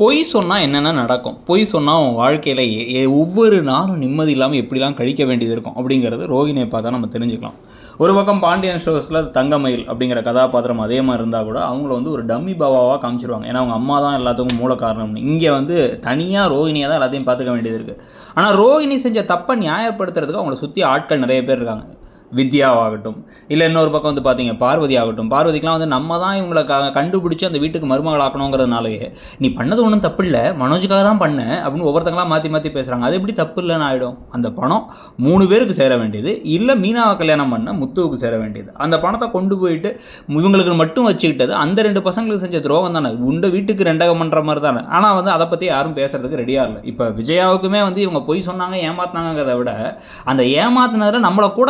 பொய் சொன்னால் என்னென்ன நடக்கும்? பொய் சொன்னால் அவன் வாழ்க்கையில் ஒவ்வொரு நாளும் நிம்மதி இல்லாமல் எப்படிலாம் கழிக்க வேண்டியது இருக்கும்? அப்படிங்கிறது ரோகிணியை பார்த்தா நம்ம தெரிஞ்சுக்கலாம். ஒரு பக்கம் பாண்டியன் ஷோஸில் தங்கமயில் அப்படிங்கிற கதாபாத்திரம் அதே மாதிரி இருந்தால் கூட அவங்கள வந்து ஒரு டம்மி பாபாவாக காமிச்சிருவாங்க. ஏன்னா அவங்க அம்மா தான் எல்லாத்துக்கும் மூல காரணம்னு. இங்கே வந்து தனியாக ரோகிணியாக தான் எல்லாத்தையும் பார்த்துக்க வேண்டியது இருக்குது ஆனால் ரோகிணி செஞ்ச தப்பை நியாயப்படுத்துறதுக்கு அவங்கள சுற்றி ஆட்கள் நிறைய பேர் இருக்காங்க. வித்யாவாகட்டும். இல்லை இன்னொரு பக்கம் வந்து பார்த்தீங்க பார்வதி ஆகட்டும். பார்வதிக்கெலாம் வந்து நம்ம தான் இவங்களை க கண்டுபிடிச்சி அந்த வீட்டுக்கு மருமகளாக்கணுங்கிறதுனாலயே நீ பண்ணது ஒன்றும் தப்பு இல்லை மனோஜுக்காக தான் பண்ண அப்படின்னு ஒவ்வொருத்தங்களாம் மாற்றி மாற்றி பேசுகிறாங்க அது எப்படி தப்பு இல்லைன்னு ஆகிடும் அந்த பணம் மூணு பேருக்கு சேர வேண்டியது. இல்லை மீனாவை கல்யாணம் பண்ண முத்துவுக்கு சேர வேண்டியது. அந்த பணத்தை கொண்டு போயிட்டு இவங்களுக்கு மட்டும் வச்சுக்கிட்டது அந்த ரெண்டு பசங்களுக்கு செஞ்ச துரோகம் தானே. உண்ட வீட்டுக்கு ரெண்டகம் பண்ணுற மாதிரி தானே. ஆனால் வந்து அதை பற்றி யாரும் பேசுறதுக்கு ரெடியாக இல்லை. இப்போ விஜயாவுக்குமே வந்து இவங்க பொய் சொன்னாங்க ஏமாத்தினாங்கிறத விட அந்த ஏமாத்தினதில் நம்மளை கூட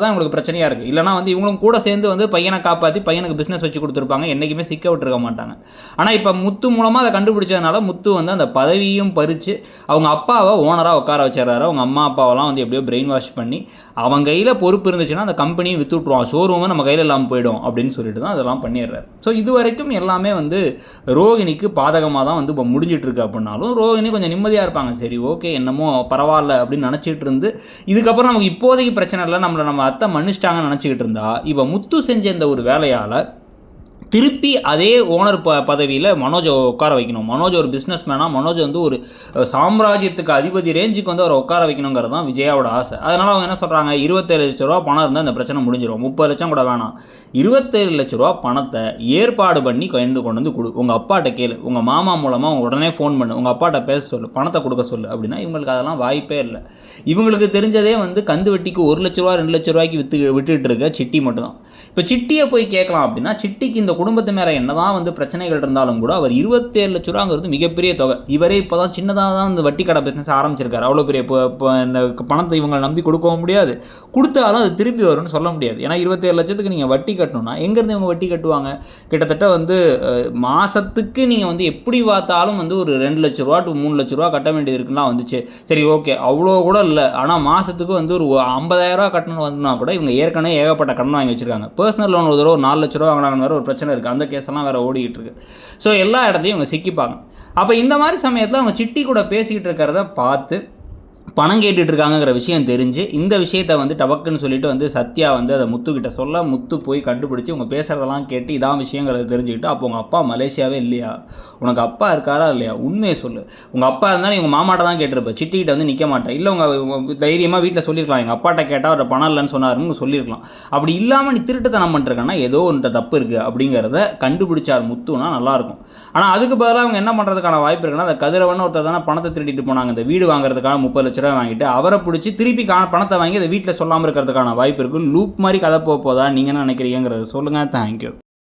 தான் இவங்களுக்கு பிரச்சனையாக இருக்குது இல்லைனா வந்து இவங்களும் கூட சேர்ந்து வந்து பையனை காப்பாற்றி பையனுக்கு பிஸ்னஸ் வச்சு கொடுத்துருப்பாங்க. என்றைக்குமே சிக்க விட்டுருக்க மாட்டாங்க. ஆனால் இப்போ முத்து மூலமாக அதை கண்டுபிடிச்சதுனால முத்து வந்து அந்த பதவியும் பறித்து அவங்க அப்பாவை ஓனராக உட்கார வச்சிடறாரு. அவங்க அம்மா அப்பாவெல்லாம் வந்து எப்படியோ பிரெயின் வாஷ் பண்ணி அவங்க கையில் பொறுப்பு இருந்துச்சுன்னா அந்த கம்பெனியும் வித்து விட்ருவான் ஷோரூமும் நம்ம கையில் இல்லாமல் போயிடும் அப்படின்னு சொல்லிட்டு தான் அதெல்லாம் பண்ணிடுறாரு. ஸோ இது வரைக்கும் எல்லாமே வந்து ரோகிணிக்கு பாதகமாக தான் வந்து இப்போ முடிஞ்சிட்ருக்கு அப்படின்னாலும் ரோகிணி கொஞ்சம் நிம்மதியாக இருப்பாங்க. சரி ஓகே என்னமோ பரவாயில்ல அப்படின்னு நினச்சிட்டு இருந்து இதுக்கப்புறம் நமக்கு இப்போதைக்கு பிரச்சனை இல்லை. நம்மளை நம்ம அத்தை மன்னிச்சிட்டாங்கன்னு நினச்சிக்கிட்டு இருந்தா இப்போ முத்து செஞ்ச இந்த ஒரு வேலையால் திருப்பி அதே ஓனர் ப பதவியில் மனோஜை உட்கார வைக்கணும். மனோஜ் ஒரு பிஸ்னஸ் மேனாக மனோஜ் வந்து ஒரு சாம்ராஜ்யத்துக்கு அதிபதி ரேஞ்சுக்கு வந்து அவரை உட்கார வைக்கணுங்கிறது தான் விஜயாவோட ஆசை. அதனால் அவங்க என்ன சொல்கிறாங்க இருபத்தேழு லட்ச ரூபா பணம் இருந்தால் இந்த பிரச்சனை முடிஞ்சிடும் முப்பது லட்சம் கூட வேணாம். இருபத்தேழு லட்ச ரூபா பணத்தை ஏற்பாடு பண்ணி கொண்டு கொண்டு வந்து கொடு. உங்கள் அப்பாட்ட கேளு. உங்கள் மாமா மூலமாக உடனே ஃபோன் பண்ணு. உங்கள் அப்பாட்ட பேச சொல்லு. பணத்தை கொடுக்க சொல்லு. அப்படின்னா இவங்களுக்கு அதெல்லாம் வாய்ப்பே இல்லை. இவங்களுக்கு தெரிஞ்சதே வந்து கந்து வட்டிக்கு ஒரு லட்ச ரூபா ரெண்டு லட்ச ரூபாய்க்கு வித்து விட்டுட்டு இருக்க சிட்டி மட்டும்தான். இப்போ சிட்டியை போய் கேட்கலாம் அப்படின்னா சிட்டிக்கு இந்த குடும்பத்து மேலே என்னதான் வந்து பிரச்சனைகள் இருந்தாலும் கூட அவர் இருபத்தேழு லட்ச ரூபாங்கிறது மிகப்பெரிய தொகை. இவரே இப்போ தான் சின்னதாக தான் இந்த வட்டி கடை பிஸ்னஸ் ஆரம்பிச்சிருக்காரு. அவ்வளோ பெரிய இப்போ இப்போ இந்த பணத்தை இவங்களை நம்பி கொடுக்கவும் முடியாது. கொடுத்தாலும் அது திருப்பி வரும்னு சொல்ல முடியாது. ஏன்னா இருபத்தேழு லட்சத்துக்கு நீங்கள் வட்டி கட்டணும்னா எங்கேருந்து இவங்க வட்டி கட்டுவாங்க? கிட்டத்தட்ட வந்து மாதத்துக்கு நீங்கள் வந்து எப்படி பார்த்தாலும் வந்து ஒரு ரெண்டு லட்ச ரூபா டு மூணு லட்ச ரூபா கட்ட வேண்டியது இருக்குன்னா வந்துச்சு. சரி ஓகே. அவ்வளோ கூட இல்லை. ஆனால் மாதத்துக்கு வந்து ஒரு ஐம்பதாயிரரூவா கட்டணும் வந்துனா கூட இவங்க ஏற்கனவே ஏகப்பட்ட கடன் வாங்கி வச்சிருக்காங்க. பர்சனல் லோன் ஒரு தடவை ஒரு நாலு லட்ச ரூபா வாங்கினாங்கன்னு ஒரு பிரச்சனை இருக்குது அந்த கேஸெல்லாம் வேறு ஓடிக்கிட்டு இருக்கு. ஸோ எல்லா இடத்துலையும் இவங்க சிக்கிப்பாங்க. அப்போ இந்த மாதிரி சமயத்தில் அவங்க சிட்டி கூட பேசிக்கிட்டு இருக்கிறத பார்த்து பணம் கேட்டுட்டு இருக்காங்கங்கிற விஷயம் தெரிஞ்சு இந்த விஷயத்தை வந்து டபக்குன்னு சொல்லிட்டு வந்து சத்யா வந்து அதை முத்துக்கிட்ட சொல்ல முத்து போய் கண்டுபிடிச்சி உங்கள் பேசுகிறதெல்லாம் கேட்டு இதான் விஷயங்கிறத தெரிஞ்சுக்கிட்டு அப்போ உங்கள் அப்பா மலேசியாவே இல்லையா? உனக்கு அப்பா இருக்காரா இல்லையா? உண்மையை சொல்லு. உங்கள் அப்பா இருந்தாலும் உங்கள் மாமாட்ட தான் கேட்டிருப்ப. சிட்டிக்கிட்ட வந்து நிற்க மாட்டேன். இல்லை உங்கள் தைரியமாக வீட்டில் சொல்லியிருக்கலாம் எங்கள் அப்பாட்ட கேட்டால் அவர் பணம் இல்லைன்னு சொன்னாருன்னு சொல்லியிருக்கலாம் அப்படி இல்லாமல் நீ திருட்டுத்தனம் பண்ணிருக்கேன்னா ஏதோ ஒன்று தப்பு இருக்குது அப்படிங்கிறத கண்டுபிடிச்சார் முத்துனா நல்லாயிருக்கும். ஆனால் அதுக்கு பதிலாக அவங்க என்ன பண்ணுறதுக்கான வாய்ப்பு இருக்குன்னா அந்த கதிரவன் ஒருத்தர் தானே பணத்தை திருடிட்டு போனாங்க. இந்த வீடு வாங்குறதுக்கான முப்பது லட்ச ரூபா வாங்கிட்டு அவரை பிடிச்சி திருப்பி கா பணத்தை வாங்கி அதை வீட்டில் சொல்லாமல் இருக்கிறதுக்கான வாய்ப்பு இருக்குது லூப் மாதிரி கதை போக போதா நீங்கள் என்ன நினைக்கிறீங்கிறத சொல்லுங்கள் தேங்க்யூ